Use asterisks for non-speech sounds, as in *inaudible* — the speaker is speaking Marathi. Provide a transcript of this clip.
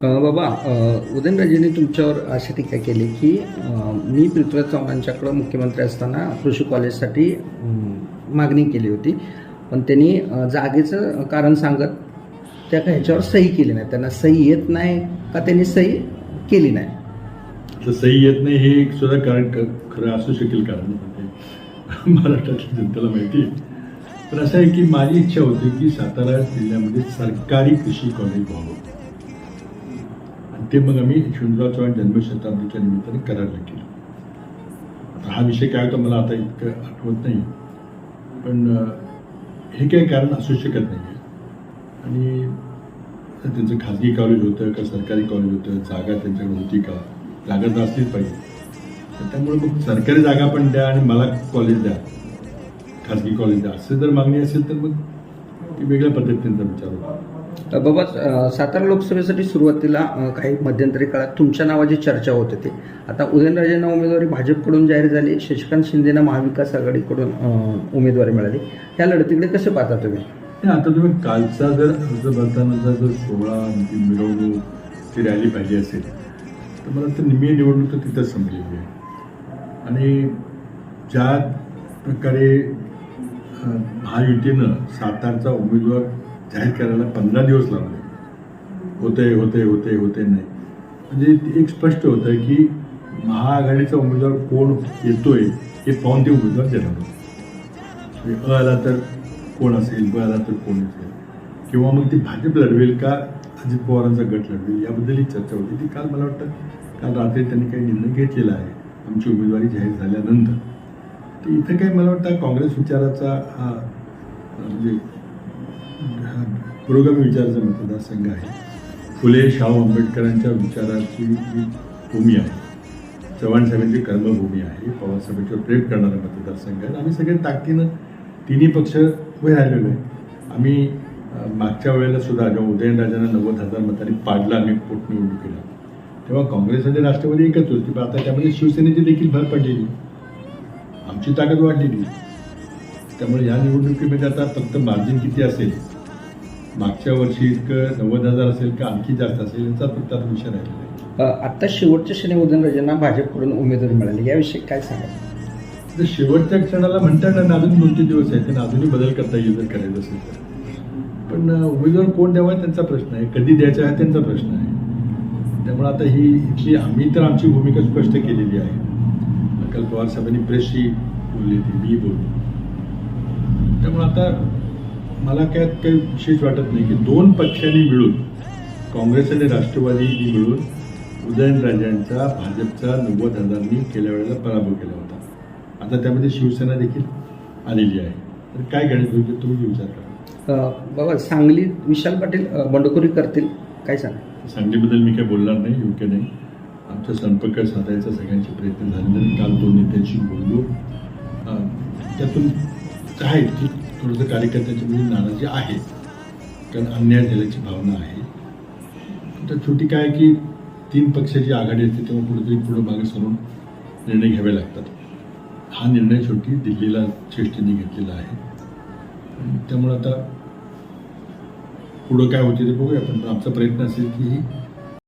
बाबा उदयनराजेंनी तुमच्यावर अशी टीका केली की मी पृथ्वीराज चव्हाणांच्याकडं मुख्यमंत्री असताना कृषी कॉलेजसाठी मागणी केली होती. पण त्यांनी जागेचं कारण सांगत त्या ह्याच्यावर सही केली नाही. त्यांना सही येत नाही का त्यांनी सही केली नाही? तर सही येत नाही हे एक सुद्धा कारण खरं असू शकेल कारण म्हणजे *laughs* महाराष्ट्रातल्या जनतेला माहिती तर पण असं आहे की माझी इच्छा होती की सातारा जिल्ह्यामध्ये सरकारी कृषी कॉलेज व्हावं. ते मग आम्ही यशवंतराव चव्हाण जन्मशताब्दीच्या निमित्ताने करारला केलं. आता हा विषय काय होता मला आता इतकं आठवत नाही. पण हे काही कारण असू शकत नाही आणि त्यांचं खाजगी कॉलेज होतं का सरकारी कॉलेज होतं जागा त्यांच्याकडे होती का? जागा तर असलीच पाहिजे. त्यामुळे मग सरकारी जागा पण द्या आणि मला कॉलेज द्या. खाजगी कॉलेज द्या. असं जर मागणी असेल तर मग ती वेगळ्या पद्धतीचा विचार होता. बाबा सातारा लोकसभेसाठी सुरुवातीला काही मध्यंतरी काळात तुमच्या नावाची चर्चा होत होती. आता उदयनराजेंना उमेदवारी भाजपकडून जाहीर झाली शशिकांत शिंदेना महाविकास आघाडीकडून उमेदवारी मिळाली. या लढतीकडे कसे पाहता तुम्ही? आता तुम्ही कालचा जर अर्ज भरतानाचा जर सोहळा ती मिरवणूक ती रॅली पाहिजे असेल तर मला तर निम्मी निवडणूक तर तिथंच संपलेली आहे. आणि ज्या प्रकारे महायुतीनं सातारचा उमेदवार जाहीर करायला पंधरा दिवस लागले. होते होते होते होते नाही. म्हणजे ते एक स्पष्ट होतं की महाआघाडीचा उमेदवार कोण येतोय हे पाहून ते उमेदवार देणार होते. म्हणजे अ आला तर कोण असेल ब आला तर कोण असेल? किंवा मग ती भाजप लढवेल का अजित पवारांचा गट लढवेल याबद्दल ही चर्चा होती. ती काल मला वाटतं काल रात्री त्यांनी काही निर्णय घेतलेला आहे आमची उमेदवारी जाहीर झाल्यानंतर. तर इथं काही मला वाटतं काँग्रेस विचाराचा हा म्हणजे पुरोगामी विचाराचा मतदारसंघ आहे. फुले शाहू आंबेडकरांच्या विचाराची जी भूमी आहे चव्हाण साहेबांची कर्मभूमी आहे पवार साहेबांच्यावर प्रेम करणारा मतदारसंघ आहे. आम्ही सगळे ताकदीनं तिन्ही पक्ष उभे राहिलेलो आहे आम्ही मागच्या वेळेला सुद्धा जेव्हा उदयनराजांना नव्वद हजार मतांनी पाडला आम्ही पोटनिवडणुकीला तेव्हा काँग्रेस आणि राष्ट्रवादी एकच होती पण आता त्यामध्ये शिवसेनेची देखील भर पडलेली. आमची ताकद वाढलेली. त्यामुळे या निवडणुकीमध्ये आता फक्त मार्जिन किती असेल? मागच्या वर्षी इतकं नव्वद हजार असेल का आणखी जास्त असेल? याचा फक्त आता विषय राहिलेला आहे. अ, आत्ता शेवटच्या क्षणी उदयनराजेंना भाजपकडून उमेदवारी मिळाली. याविषयी काय सांगा तर शेवटच्या क्षणाला म्हणतात ना अजून दोन तीन दिवस आहेत त्यांना अजूनही बदल करता येईल जर करायचं असेल तर. पण उमेदवार कोण द्यावा त्यांचा प्रश्न आहे. कधी द्यायचा हा त्यांचा प्रश्न आहे. त्यामुळे आता ही इथली आम्ही तर आमची भूमिका स्पष्ट केलेली आहे. काल पवार साहेबांनी प्रेसशी बोलली होती मी बोललो. त्यामुळे आता मला काय काही विशेष वाटत नाही की दोन पक्षांनी मिळून काँग्रेस आणि राष्ट्रवादी मिळून उदयनराजांचा भाजपचा नव्वद हजारांनी केल्या वेळेला पराभव केला होता. आता त्यामध्ये शिवसेना देखील आलेली आहे. तर काय गणित होईल तुम्ही विचार करा. बाबा सांगली विशाल पाटील बंडखोरी करतील काय सांगा? सांगलीबद्दल मी काही बोलणार नाही योग्य नाही. आमचा संपर्क साधायचा सगळ्यांचे प्रयत्न झाले काल दोन नेत्यांशी बोललो. त्यातून आहे की थोडंसं कार्यकर्त्यांची म्हणजे नाराजी आहे. कारण अन्याय झाल्याची भावना आहे. तर छोटी काय की तीन पक्षाची आघाडी असते तेव्हा कुठेतरी पुढं मागे सरून निर्णय घ्यावे लागतात. हा निर्णय शेवटी दिल्लीला श्रेष्ठींनी घेतलेला आहे. त्यामुळं त्यामुळे आता पुढं काय होते ते बघूया पण आमचा प्रयत्न असेल की ही